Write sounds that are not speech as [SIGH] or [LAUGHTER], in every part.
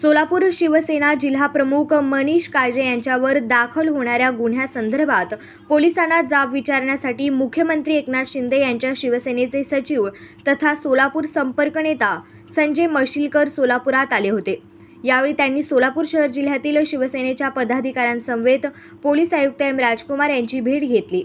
सोलापूर शिवसेना जिल्हाप्रमुख मनीष काळजे यांच्यावर दाखल होणाऱ्या गुन्ह्यासंदर्भात पोलिसांना जाब विचारण्यासाठी मुख्यमंत्री एकनाथ शिंदे यांच्या शिवसेनेचे सचिव तथा सोलापूर संपर्क नेता संजय मशिलकर सोलापुरात आले होते. यावेळी त्यांनी सोलापूर शहर जिल्ह्यातील शिवसेनेच्या पदाधिकाऱ्यांसमवेत पोलीस आयुक्त एम राजकुमार यांची भेट घेतली.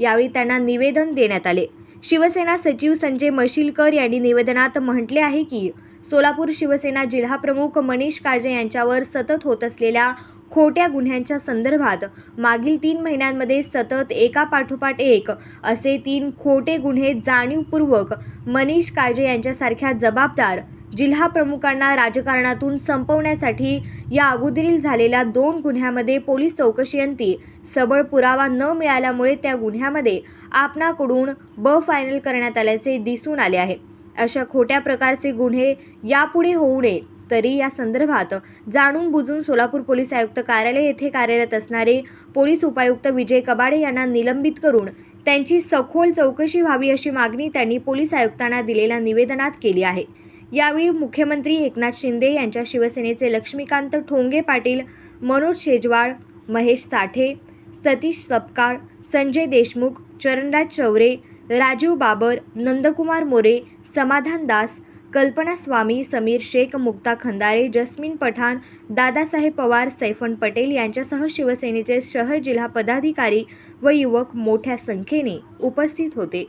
यावेळी त्यांना निवेदन देण्यात आले. शिवसेना सचिव संजय मशिलकर यांनी निवेदनात म्हटले आहे की सोलापूर शिवसेना जिल्हाप्रमुख मनीष काळजे यांच्यावर सतत होत असलेल्या खोट्या गुन्ह्यांच्या संदर्भात मागील तीन महिन्यांमध्ये सतत एका पाठोपाठ एक असे तीन खोटे गुन्हे जाणीवपूर्वक मनीष काळजे यांच्यासारख्या जबाबदार जिल्हा प्रमुखांना राजकारणातून संपवण्यासाठी या अगोदरील झालेल्या दोन गुन्ह्यामध्ये पोलीस चौकशीअंती सबळ पुरावा न मिळाल्यामुळे त्या गुन्ह्यामध्ये आपणाकडून ब फायनल करण्यात आल्याचे दिसून आले आहे. अशा खोट्या प्रकारचे गुन्हे यापुढे होऊ नये तरी या संदर्भात जाणून बुजून सोलापूर पोलीस आयुक्त कार्यालय येथे कार्यरत असणारे पोलीस उपायुक्त विजय कबाडे यांना निलंबित करून त्यांची सखोल चौकशी व्हावी अशी मागणी त्यांनी पोलीस आयुक्तांना दिलेल्या निवेदनात केली आहे. यावेळी मुख्यमंत्री एकनाथ शिंदे यांच्या शिवसेनेचे लक्ष्मीकांत ठोंगे पाटील मनोज शेजवाळ महेश साठे सतीश सपकाळ संजय देशमुख चरणराज चौरे राजीव बाबर नंदकुमार मोरे समाधान दास कल्पना स्वामी समीर शेख मुक्ता खंदारे जस्मिन पठाण दादासाहेब पवार सैफन पटेल यांच्यासह शिवसेनेचे शहर जिल्हा पदाधिकारी व युवक मोठ्या संख्येने उपस्थित होते.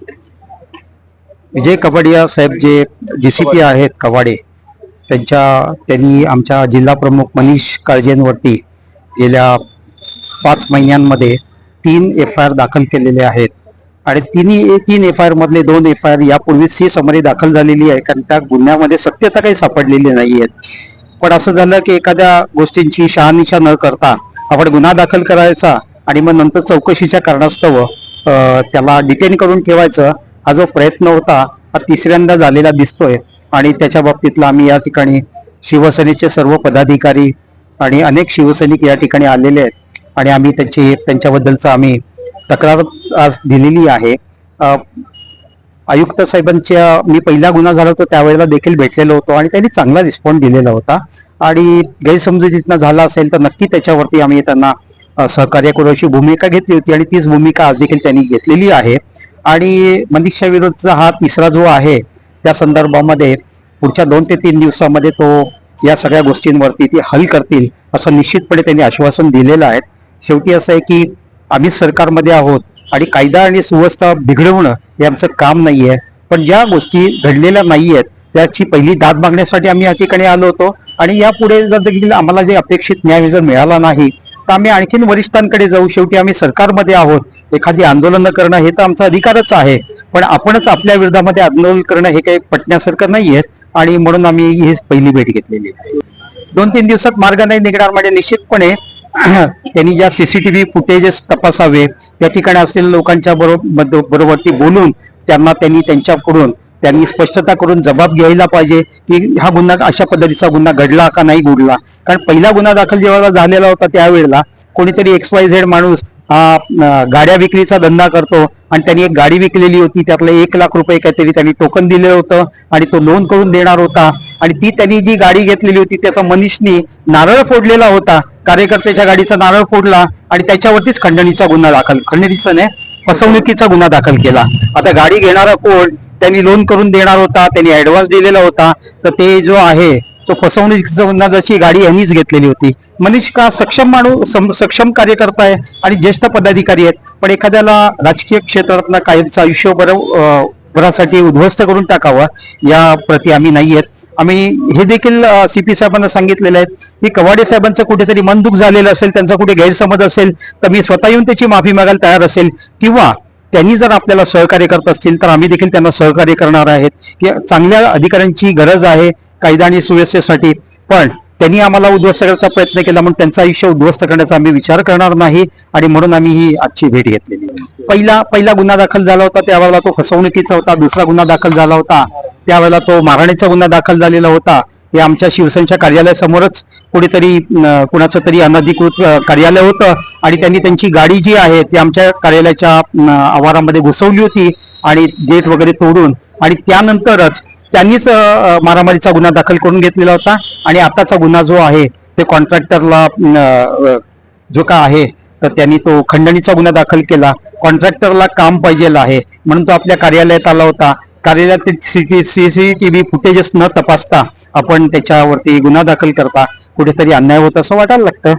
विजय कबाडिया साहेब जे डी सी पी आहेत कवाडे त्यांच्या त्यांनी आमच्या जिल्हा प्रमुख मनीष काळजेंवरती गेल्या पाच महिन्यांमध्ये तीन एफ आय आर दाखल केलेले आहेत. आणि तिन्ही तीन एफ आय आर मधले दोन एफ आय आर यापूर्वी सी समरी दाखल झालेली आहे. कारण त्या गुन्ह्यामध्ये सत्यता काही सापडलेली नाही आहेत पण असं झालं की एखाद्या गोष्टींची शहानिशा न करता आपण गुन्हा दाखल करायचा आणि मग नंतर चौकशीच्या कारणास्तव त्याला डिटेन करून ठेवायचं हा जो प्रयत्न होता हा तिसऱ्यांदा झालेला दिसतोय. आणि त्याच्या बाबतीतला आम्ही या ठिकाणी शिवसेनेचे सर्व पदाधिकारी आणि अनेक शिवसैनिक या ठिकाणी आलेले आहेत. आणि आम्ही त्यांची त्यांच्याबद्दलचं आम्ही तक्रार आज दिलेली आहे. आयुक्त साहेबांच्या मी पहिला गुन्हा झाला होता त्यावेळेला देखील भेटलेलो होतो आणि त्यांनी चांगला रिस्पॉन्स दिलेला होता. आणि गैरसमजुतीतनं झाला असेल तर नक्की त्याच्यावरती आम्ही त्यांना सहकार्य करू अशी भूमिका घेतली होती आणि तीच भूमिका आज देखील त्यांनी घेतलेली आहे. आणि मनीषा विरोधचा हा तिसरा जो आहे त्या संदर्भामध्ये पुढच्या दोन ते तीन दिवसामध्ये तो या सगळ्या गोष्टींवरती ती हल करतील असं निश्चितपणे त्यांनी आश्वासन दिलेलं आहे. शेवटी असं आहे की आम्ही सरकारमध्ये आहोत आणि कायदा आणि सुव्यवस्था बिघडवणं हे आमचं काम नाहीये. पण ज्या गोष्टी घडलेल्या नाहीयेत त्याची पहिली दाद मागण्यासाठी आम्ही या ठिकाणी आलो होतो. आणि यापुढे जर देखील आम्हाला जे अपेक्षित न्याय जर मिळाला नाही तर आम्ही आणखीन वरिष्ठांकडे जाऊ. शेवटी आम्ही सरकारमध्ये आहोत. एखादी आंदोलनं करणं हे तर आमचा अधिकारच आहे. पण आपणच आपल्या विरोधामध्ये आंदोलन करणं हे काही पटण्यासारखं नाहीये. आणि म्हणून आम्ही ही पहिली भेट घेतलेली आहे. दोन तीन दिवसात मार्ग नाही निघणार म्हणजे निश्चितपणे [COUGHS] त्यांनी ज्या सीसीटीव्ही फुटेजेस तपासावे त्या ठिकाणी असलेल्या लोकांच्या बरोबर ती बोलून त्यांना त्यांनी त्यांच्याकडून त्यांनी स्पष्टता करून जबाब घ्यायला पाहिजे की हा गुन्हा अशा पद्धतीचा गुन्हा घडला का नाही घडला. कारण पहिला गुन्हा दाखल जेव्हा झालेला होता त्यावेळेला कोणीतरी एक्स वाय झेड माणूस हा गाड्या विक्रीचा धंदा करतो आणि त्यांनी एक गाडी विकलेली होती त्यातलं एक लाख रुपये काहीतरी त्यांनी टोकन दिलेलं होतं आणि तो लोन करून देणार होता. आणि ती त्यांनी जी गाडी घेतलेली होती त्याचा मनीषनी नारळ फोडलेला होता. कार्यकर्त्याच्या गाडीचा नारळ फोडला आणि त्याच्यावरतीच खंडणीचा गुन्हा दाखल खंडणीचा नाही फसवणुकीचा गुन्हा दाखल केला. आता गाडी घेणारा कोण? त्यांनी लोन करून देणार होता त्यांनी ऍडव्हान्स दिलेला होता. तर ते जो आहे तो फसवणूक गुन्हा जशी गाडी यांनीच घेतलेली होती. मनीष का सक्षम माणूस सम- सक्षम कार्यकर्ता आहे आणि ज्येष्ठ पदाधिकारी आहेत पण एखाद्याला राजकीय क्षेत्रातला कायमचं आयुष्य बरं भरासाठी उद्ध्वस्त करून टाकावं या प्रती आम्ही नाही आहेत. आम्ही हे देखील सी पी साहेबांना सांगितलेलं आहे की कवाडे साहेबांचं कुठेतरी मनदुख झालेलं असेल त्यांचा कुठे गैरसमज असेल तर मी स्वतः येऊन त्याची माफी मागायला तयार असेल किंवा त्यांनी जर आपल्याला सहकार्य करत असतील तर आम्ही देखील त्यांना सहकार्य करणार आहेत. की चांगल्या अधिकाऱ्यांची गरज आहे कायदा आणि सुव्यवस्थेसाठी. पण त्यांनी आम्हाला उद्ध्वस्त करण्याचा प्रयत्न केला म्हणून त्यांचं आयुष्य उद्ध्वस्त करण्याचा आम्ही विचार करणार नाही आणि म्हणून आम्ही ही आजची भेट घेतलेली पहिला पहिला गुन्हा दाखल झाला होता त्यावेळेला तो फसवणुकीचा होता दुसरा गुन्हा दाखल झाला होता त्यावेळेला तो मारहाणीचा गुन्हा दाखल झालेला होता. हे आमच्या शिवसेनेच्या कार्यालयासमोरच कुठेतरी कुणाचं तरी अनधिकृत कार्यालय होतं आणि त्यांनी त्यांची गाडी जी आहे ती आमच्या कार्यालयाच्या आवारामध्ये घुसवली होती आणि गेट वगैरे तोडून आणि त्यानंतरच त्यांनीच मारामारीचा गुन्हा दाखल करून घेतलेला होता. आणि आताचा गुन्हा जो आहे ते कॉन्ट्रॅक्टरला जो का आहे तर त्यांनी तो खंडणीचा गुन्हा दाखल केला. कॉन्ट्रॅक्टरला काम पाहिजे आहे. म्हणून तो आपल्या कार्यालयात आला होता. कार्यालयात सीसीटीव्ही फुटेजेस न तपासता आपण त्याच्यावरती गुन्हा दाखल करता. कुठेतरी अन्याय होत असं वाटायला लागतं.